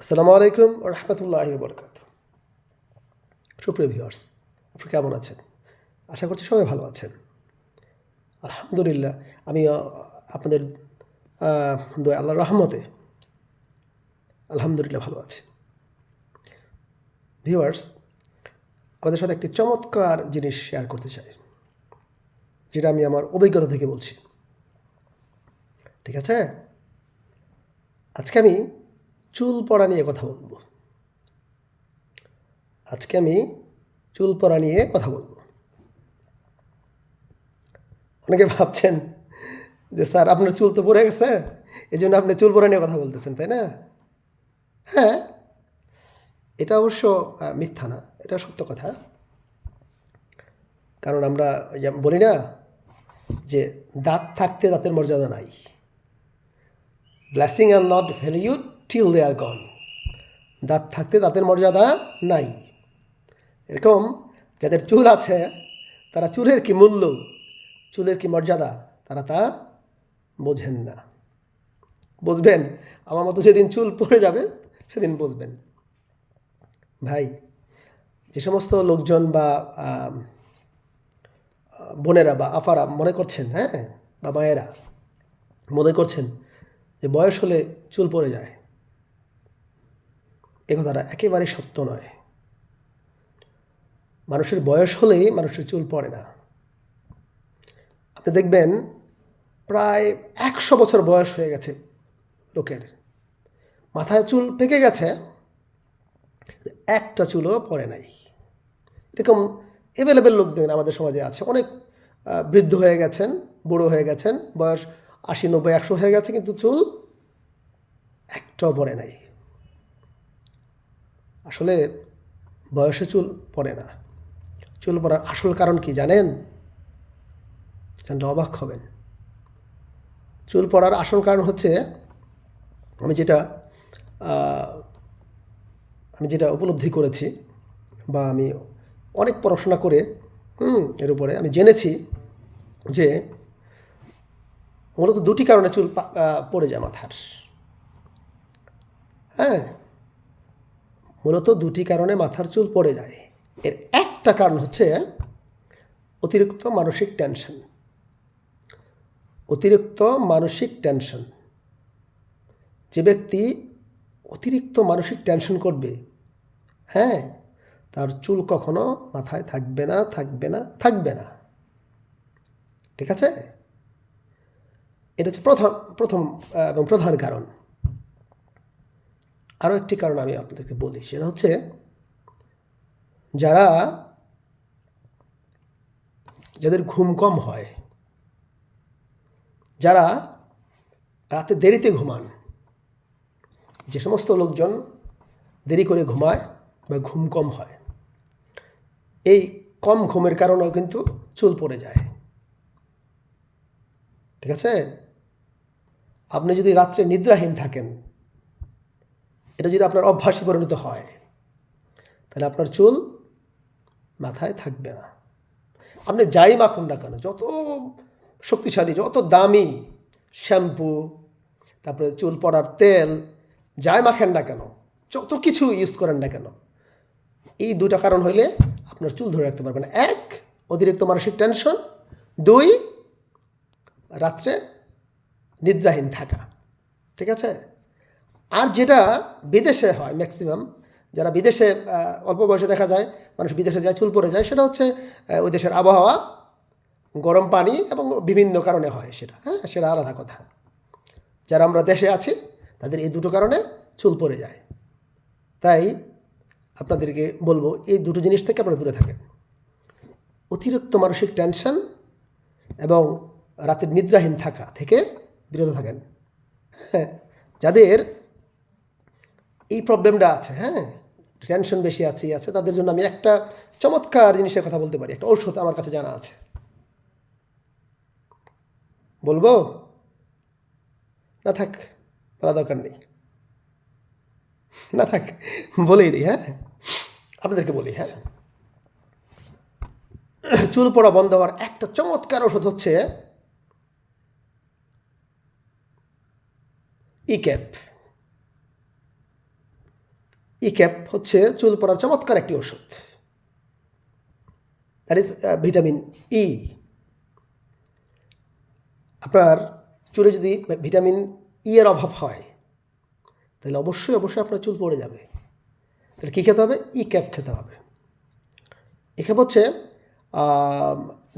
আসসালামু আলাইকুম রহমতুল্লাহ বরকাত সুপ্রিয় ভিউয়ার্স আপনি কেমন আছেন? আশা করছি সবাই ভালো আছেন। আলহামদুলিল্লাহ, আমি আপনাদের আল্লাহর রহমতে আলহামদুলিল্লাহ ভালো আছি। ভিউয়ার্স আমাদের সাথে একটি চমৎকার জিনিস শেয়ার করতে চাই, যেটা আমি আমার অভিজ্ঞতা থেকে বলছি। ঠিক আছে? আজকে আমি চুল পড়া নিয়ে কথা বলব। আজকে আমি চুল পড়া নিয়ে কথা বলব। অনেকে ভাবছেন যে, স্যার, আপনার চুল তো পড়ে গেছে। এই জন্য আপনি চুল পড়া নিয়ে কথা বলতেছেন, তাই না? হ্যাঁ এটা অবশ্য মিথ্যা না, এটা সত্য কথা। কারণ আমরা বলি না যে, দাঁত থাকতে দাঁতের মর্যাদা নাই। Blessing are not valued till they are gone দাঁত থাকতে দাঁতের মর্যাদা নাই। এরকম যাদের চুল আছে, তারা চুলের কি মূল্য, চুলের কি মর্যাদা, তারা তা বোঝেন না। বুঝবেন, আমার মতো যেদিন চুল পড়ে যাবে, সেদিন বুঝবেন। ভাই, যে সমস্ত লোকজন বা বোনেরা বা আপারা মনে করছেন হ্যাঁ বা মায়েরা মনে করছেন যে বয়স হলে চুল পড়ে যায় কথাটা একেবারেই সত্য নয়। মানুষের বয়স হলেই মানুষের চুল পড়ে না। আপনি দেখবেন প্রায় একশো বছর বয়স হয়ে গেছে লোকের। মাথায় চুল পেকে গেছে, একটা চুলও পড়ে নাই। এরকম অ্যাভেলেবেল লোক দেখবেন আমাদের সমাজে আছে। অনেক বৃদ্ধ হয়ে গেছেন, বুড়ো হয়ে গেছেন, বয়স আশি, নব্বই, একশো হয়ে গেছে, কিন্তু চুল একটাও পড়ে নাই। আসলে বয়সে চুল পড়ে না। চুল পড়ার আসল কারণ কি জানেন? জানলে অবাক হবেন। চুল পড়ার আসল কারণ হচ্ছে আমি যেটা আমি যেটা উপলব্ধি করেছি বা আমি অনেক পড়াশোনা করে, হুম, এর উপরে আমি জেনেছি যে মূলত দুটি কারণে চুল পড়ে যায় মাথার। হ্যাঁ? মূলত দুটি কারণে মাথার চুল পড়ে যায়। এর একটা কারণ হচ্ছে অতিরিক্ত মানসিক টেনশন। অতিরিক্ত মানসিক টেনশন। যে ব্যক্তি অতিরিক্ত মানসিক টেনশন করবে হ্যাঁ তার চুল কখনো মাথায় থাকবে না থাকবে না থাকবে না। ঠিক আছে? এটা হচ্ছে প্রথম প্রথম এবং প্রধান কারণ। আরও একটি কারণ আমি আপনাদেরকে বলি, সেটা হচ্ছে যারা, যাদের ঘুম কম হয়, যারা রাতে দেরিতে ঘুমান, যে সমস্ত লোকজন দেরি করে ঘুমায় বা ঘুম কম হয়, এই কম ঘুমের কারণেও কিন্তু চুল পড়ে যায়। ঠিক আছে? আপনি যদি রাত্রে নিদ্রাহীন থাকেন এটা যদি আপনার অভ্যাসে পরিণত হয়, তাহলে আপনার চুল মাথায় থাকবে না। আপনি যাই মাখুন না কেন, যত শক্তিশালী, যত দামি শ্যাম্পু, তারপরে চুল পড়ার তেল, যাই মাখেন না কেন, যত কিছু ইউজ করেন না কেন, এই দুটা কারণ হইলে আপনার চুল ধরে রাখতে পারবেন এক, অতিরিক্ত মানসিক টেনশন দুই, রাত্রে নিদ্রাহীন থাকা। ঠিক আছে? আর যেটা বিদেশে হয় ম্যাক্সিমাম যারা বিদেশে অল্প বয়সে দেখা যায়, মানুষ বিদেশে যায়, চুল পড়ে যায়, সেটা হচ্ছে ওই দেশের আবহাওয়া, গরম পানি এবং বিভিন্ন কারণে হয় সেটা। হ্যাঁ সেটা আলাদা কথা। যারা আমরা দেশে আছি, তাদের এই দুটো কারণে চুল পড়ে যায়। তাই আপনাদেরকে বলব, এই দুটো জিনিস থেকে আপনারা দূরে থাকেন। অতিরিক্ত মানসিক টেনশন এবং রাতের নিদ্রাহীন থাকা থেকে বিরত থাকেন। হ্যাঁ যাদের এই প্রবলেমটা আছে হ্যাঁ? টেনশন বেশি আছে আছে। তাদের জন্য আমি একটা চমৎকার জিনিসের কথা বলতে পারি, একটা ঔষধ আমার কাছে জানা আছে। বলব? না থাক বলা দরকার নেই। না থাক, বলেই দিই হ্যাঁ? আপনাদেরকে বলি হ্যাঁ? চুল পড়া বন্ধ হওয়ার একটা চমৎকার ওষুধ হচ্ছে ই ই ক্যাপ হচ্ছে চুল পড়ার চমৎকার একটি ওষুধ দ্যাট ইজ ভিটামিন ই আপনার চুলে যদি ভিটামিন ই এর অভাব হয়, তাহলে অবশ্যই অবশ্যই আপনার চুল পড়ে যাবে। তাহলে কী খেতে হবে? ই ক্যাপ খেতে হবে। ই ক্যাপ হচ্ছে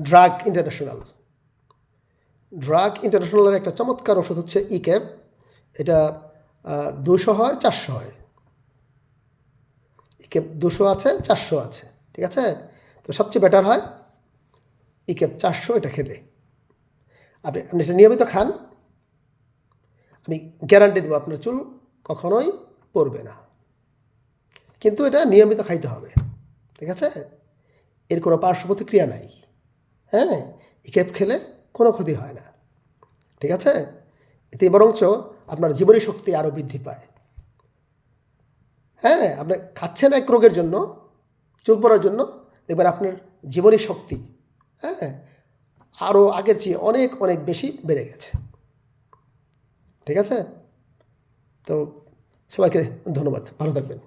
ড্রাগ ইন্টারন্যাশনাল ড্রাগ ইন্টারন্যাশনালের একটা চমৎকার ওষুধ হচ্ছে ই ক্যাপ এটা দুশো হয়, চারশো হয়। ই ক্যাপ দুশো আছে, চারশো আছে, ঠিক আছে? তো সবচেয়ে বেটার হয় ই ক্যাপ চারশো এটা খেলে। আপনি আপনি এটা নিয়মিত খান। আমি গ্যারান্টি দেবো আপনার চুল কখনোই পড়বে না। কিন্তু এটা নিয়মিত খাইতে হবে, ঠিক আছে? এর কোনো পার্শ্ব প্রতিক্রিয়া নাই। হ্যাঁ? ই ক্যাপ খেলে কোনো ক্ষতি হয় না, ঠিক আছে? এতে বরঞ্চ আপনার জীবনী শক্তি আরও বৃদ্ধি পায়। হ্যাঁ আপনি খাচ্ছেন এক রোগের জন্য, চুল পড়ার জন্য, এবার আপনার জীবনী শক্তি হ্যাঁ আরও আগের চেয়ে অনেক অনেক বেশি বেড়ে গেছে। ঠিক আছে? তো সবাইকে ধন্যবাদ। ভালো থাকবেন।